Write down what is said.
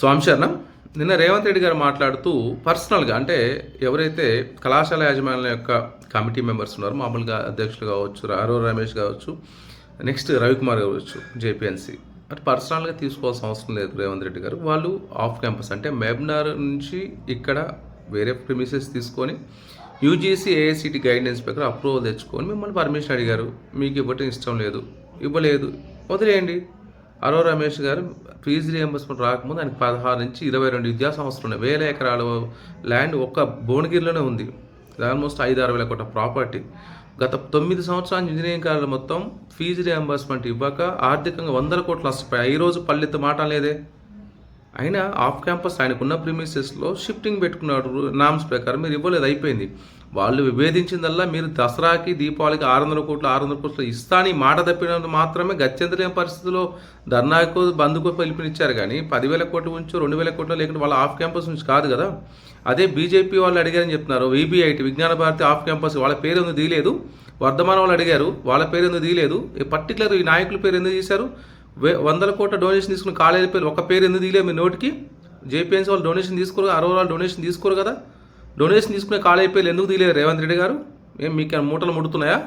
స్వామిశరణం నిన్న రేవంత్ రెడ్డి గారు మాట్లాడుతూ పర్సనల్గా అంటే ఎవరైతే కళాశాల యాజమాన్యం యొక్క కమిటీ మెంబర్స్ ఉన్నారో మామూలుగా అధ్యక్షులు కావచ్చు అరవ రమేష్ కావచ్చు నెక్స్ట్ రవికుమార్ కావచ్చు జేపీఎన్సీ అటు పర్సనల్గా తీసుకోవాల్సిన అవసరం లేదు రేవంత్ రెడ్డి గారు. వాళ్ళు ఆఫ్ క్యాంపస్ అంటే మెబ్నార్ నుంచి ఇక్కడ వేరే ప్రిమిసెస్ తీసుకొని యూజీసీ ఏఐసిటి గైడెన్స్ ప్రకారం అప్రూవల్ తెచ్చుకొని మిమ్మల్ని పర్మిషన్ అడిగారు. మీకు ఇవ్వటం ఇష్టం లేదు. ఇవ్వలేదు. వదిలేయండి. అరో రమేష్ గారు ఫీజు రియంబర్స్మెంట్ రాకముందు ఆయనకి పదహారు నుంచి ఇరవై రెండు విద్యా సంవత్సరం ఉన్నాయి. వేల ఎకరాలు ల్యాండ్ ఒక్క భువనగిరిలోనే ఉంది. ఆల్మోస్ట్ ఐదు ఆరు వేల కోట్ల ప్రాపర్టీ గత తొమ్మిది సంవత్సరాల ఇంజనీరింగ్ కాలేజ్ మొత్తం ఫీజు రియంబర్స్మెంట్ ఇవ్వక ఆర్థికంగా వందల కోట్లు నష్టపోయాయి ఈ రోజు పల్లెత్తు మాట లేదే. అయినా ఆఫ్ క్యాంపస్ ఆయనకున్న ప్రిమిసెస్లో షిఫ్టింగ్ పెట్టుకున్నాడు నామ్స్ ప్రకారం మీరు ఇవ్వలేదు అయిపోయింది. వాళ్ళు విభేదించిందల్లా మీరు దసరాకి దీపావళికి ఆరు వందల కోట్లు ఆరు వందల కోట్లు ఇస్తా అని మాట తప్పినందుకు మాత్రమే గత్యంతరం పరిస్థితిలో ధర్నాకు బంధుకు పిలుపునిచ్చారు కానీ పదివేల కోట్ల ఉంచు రెండు వేల కోట్లు లేకుంటే వాళ్ళ ఆఫ్ క్యాంపస్ నుంచి కాదు కదా. అదే బీజేపీ వాళ్ళు అడిగారని చెప్తున్నారు. వీబీఐటి విజ్ఞాన భారతి ఆఫ్ క్యాంపస్ వాళ్ళ పేరు ఎందుకు తీయలేదు? వర్ధమాన వాళ్ళు అడిగారు వాళ్ళ పేరు ఎందుకు తీయలేదు? ఈ పర్టికులర్ ఈ నాయకుల పేరు ఎందుకు తీశారు? వందల కోట్ల డొనేషన్ తీసుకుని కాలేజీ పేరు ఒక పేరు ఎందుకు తీయలేదు మీ నోటికి? జేపీఎన్సీ వాళ్ళు డొనేషన్ తీసుకోరు అరవై వాళ్ళు డొనేషన్ తీసుకోరు కదా. డొనేషన్ తీసుకునే కాలేజీ పేర్లు ఎందుకు తీయలేదు రేవంత్ రెడ్డి గారు? ఏం మీకు మూటలు ముడుతున్నాయా?